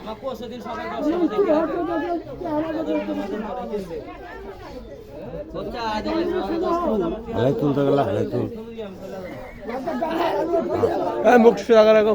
আমার সবাই হালাই তুলতে গেলে হালাই তুল। মুখ সুদা রাখো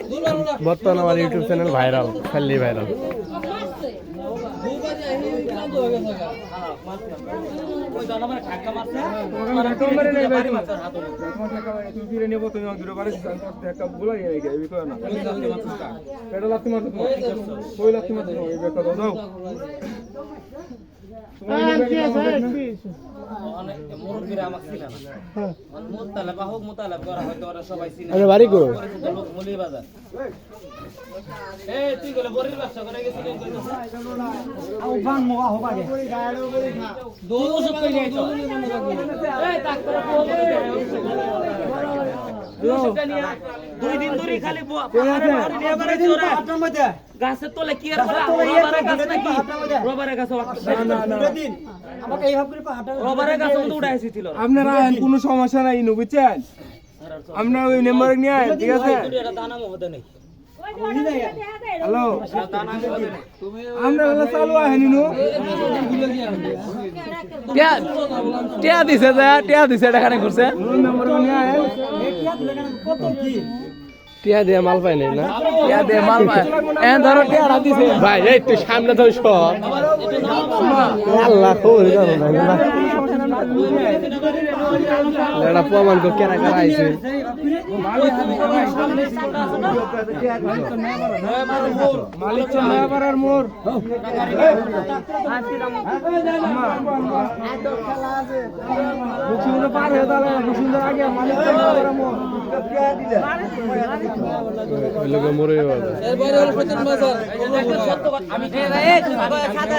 মানে। বর্তমান আমার ইউটিউব চ্যানেল ভাইরাল, খালি ভাইরাল সবাই চিনে। আরে বাড়ি কই? পরিচিত লোক মৌলভীবাজার। দুই দিন ধরে খালি গাছের তলে কি আর রবারের গাছ নাকি? রবারের গাছ রবারের গাছ মধ্যে উড়ে এসেছিল। আপনারা কোনো সমস্যা নাই ইনু বুঝছেন আপনার ওই নাম্বার নিয়ে ঠিক আছে? দানা মহতে নেই। হ্যালো। আমরা হলো চালু আহেন ইনু টিয়া দিছে টিয়া দিছে এখানে ঘুরছে। ওই নাম্বার নিয়ে আহেন টিয়া দিয়ে মাল পাই নাই না? টিয়া দিয়ে মাল পাই এন ধরো টিয়া দিছে। ভাই এই তুই সামনে ধর সর আল্লাহ খবর জানো না এটা প্রমাণ কর কেনা কেনা আইছে মালিক চন্দ্রাবার মোর সুন্দর পার হয়ে তাহলে সুন্দর আগে মালিক চন্দ্রাবার মোর ওই মরে যাবে সত্য কথা, আমি যে এই সাদা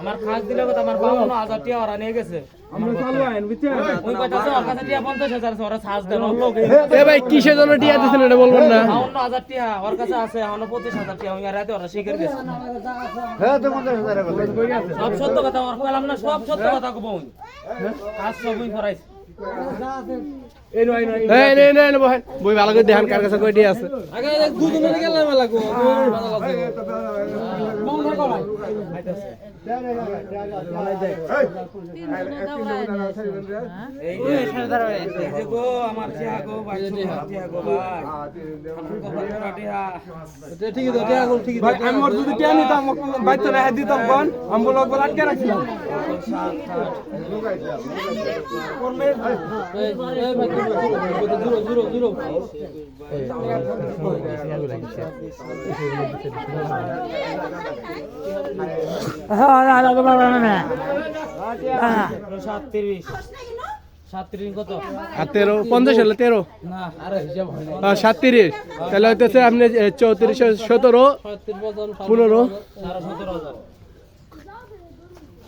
আমার। খাস দিলে কথা আমার বাবা হাজার টিয়া ওরা নিয়ে গেছে। কাছে আছে, ওরা সাজ দেন ওর লোক এ ভাই কিসের জন্য টিয়া দিছেন এটা বলবেন না? অন্য হাজার টিয়া ওর কাছে আছে অন্য পঁচিশ হাজার টিয়া ওই রাতে ওরা শিখে গেছে। সব সত্য কথা ওর না সব সত্য কথা কব ওই কাজ সবই করাইছে। বই ভালো করে দেখান কার কাছে কই টিয়া আছে। আগে দুজনে গেলাম লাগবো এই যে এই যে গো আমার যদি টিয়া নিতাম বাইতে রেখে দিতাম কোন আমি বলো আটকে রাখছিলাম তেরো তেরো। সাতত্রিশ। তাহলে হইতেছে আপনি চৌত্রিশ সতেরো পনেরো।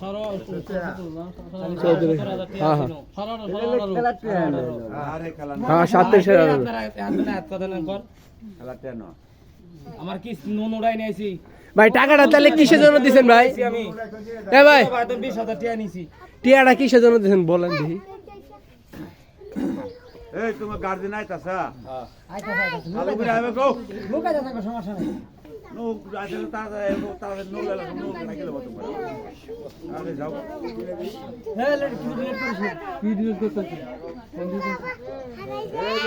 সতেরো হ্যাঁ হ্যাঁ হ্যাঁ আমার কি নুন উড়াই নিয়েছি ভাই টাকাটা তাহলে কিসের জন্য দিছেন ভাই আমি এ ভাই বিশ হাজার টাকা নিছি টিয়াটা কিসের জন্য দিছেন বলেন দেখি এই তোমার গার্জেন আইতাছা ভালো করে আইবে গো নো আসলে তাড়াতাড়ি তাড়াতাড়ি নো গেলে নো না গেলে মতো করে আরে যাও এই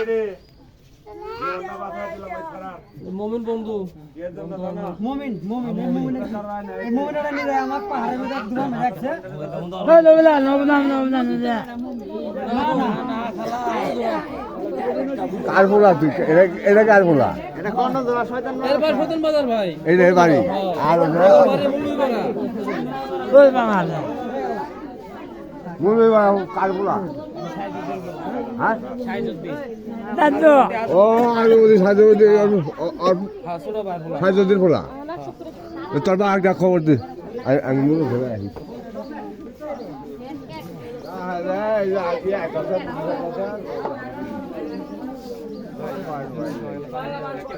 রে জীবনটা বাঁচা দিলাম ভাই খারাপ মমিন বন্ধু মুমিন মুমিন মুমিন নিয়ে আমার পাহাড়ের মধ্যে রাখছে না না খালা কার পোলা তুই এটা এটা কার পোলা এরপর সতন বাজার ভাই। এটা এর বাড়ি। আর বারে মুড়ি করা ওই বাঙাল মুরবি কার পোলা হ্যাঁ? দাদু। ও আমি বলি সাজুদ্দিন হ্যাঁ ছোট ভাই বলা। সাজুদ্দিন পোলা। তোর বা একটা খবর দে। আমি আমি মুরবি ঘরে আসি